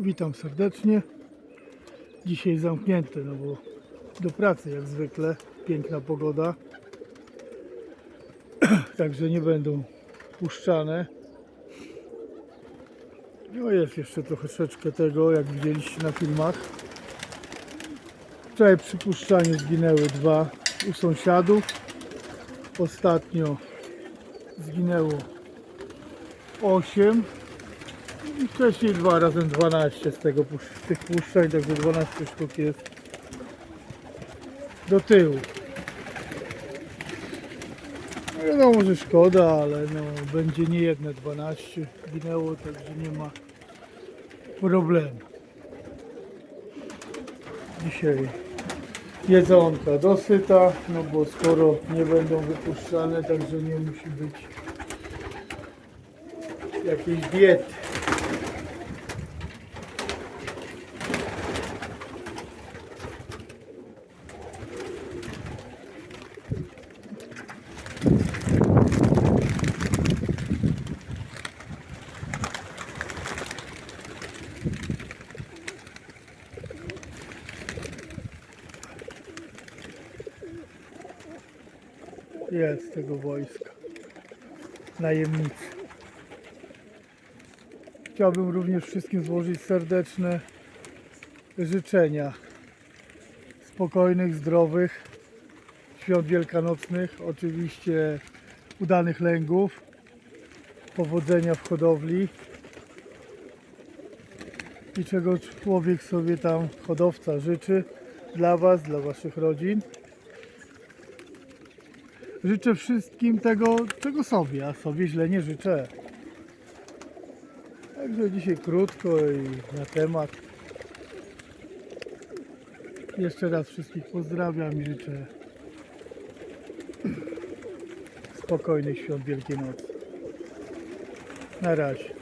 Witam serdecznie. Dzisiaj zamknięte, no bo do pracy jak zwykle. Piękna pogoda. Także nie będą puszczane. No jest jeszcze troszeczkę tego, jak widzieliście na filmach. Wczoraj przy puszczaniu zginęły dwa u sąsiadów. Ostatnio zginęło 8 i wcześniej dwa razem 12 z tego z tych puszczań, także 12 sztuk jest do tyłu. No wiadomo, że szkoda, ale no, będzie nie jedne 12 ginęło, także nie ma problemu. Dzisiaj jedzonka dosyta, no bo skoro nie będą wypuszczane, także nie musi być jakiejś diety. Jest tego wojska. Najemnicy. Chciałbym również wszystkim złożyć serdeczne życzenia spokojnych, zdrowych świąt wielkanocnych, oczywiście udanych lęgów, powodzenia w hodowli i czego człowiek sobie tam, hodowca życzy dla Was, dla Waszych rodzin. Życzę wszystkim tego, czego sobie, a sobie źle nie życzę. Także dzisiaj krótko i na temat. Jeszcze raz wszystkich pozdrawiam i życzę spokojnych świąt Wielkiej Nocy. Na razie.